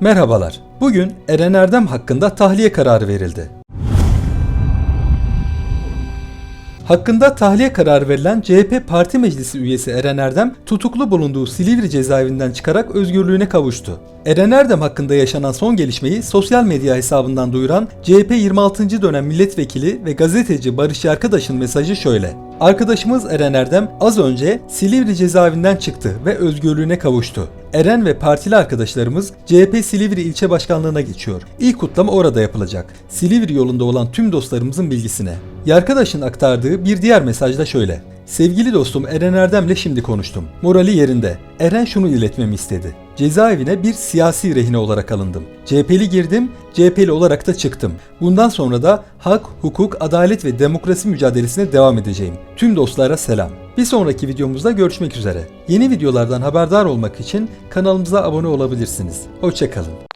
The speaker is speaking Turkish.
Merhabalar. Bugün Eren Erdem hakkında tahliye kararı verildi. Hakkında tahliye kararı verilen CHP Parti Meclisi üyesi Eren Erdem tutuklu bulunduğu Silivri cezaevinden çıkarak özgürlüğüne kavuştu. Eren Erdem hakkında yaşanan son gelişmeyi sosyal medya hesabından duyuran CHP 26. dönem milletvekili ve gazeteci Barış Arkadaş'ın mesajı şöyle. Arkadaşımız Eren Erdem az önce Silivri cezaevinden çıktı ve özgürlüğüne kavuştu. Eren ve partili arkadaşlarımız CHP Silivri ilçe başkanlığına geçiyor. İlk kutlama orada yapılacak. Silivri yolunda olan tüm dostlarımızın bilgisine. Yarkadaş'ın aktardığı bir diğer mesajda şöyle. Sevgili dostum Eren Erdem'le şimdi konuştum. Morali yerinde. Eren şunu iletmemi istedi. Cezaevine bir siyasi rehine olarak alındım. CHP'li girdim, CHP'li olarak da çıktım. Bundan sonra da hak, hukuk, adalet ve demokrasi mücadelesine devam edeceğim. Tüm dostlara selam. Bir sonraki videomuzda görüşmek üzere. Yeni videolardan haberdar olmak için kanalımıza abone olabilirsiniz. Hoşçakalın.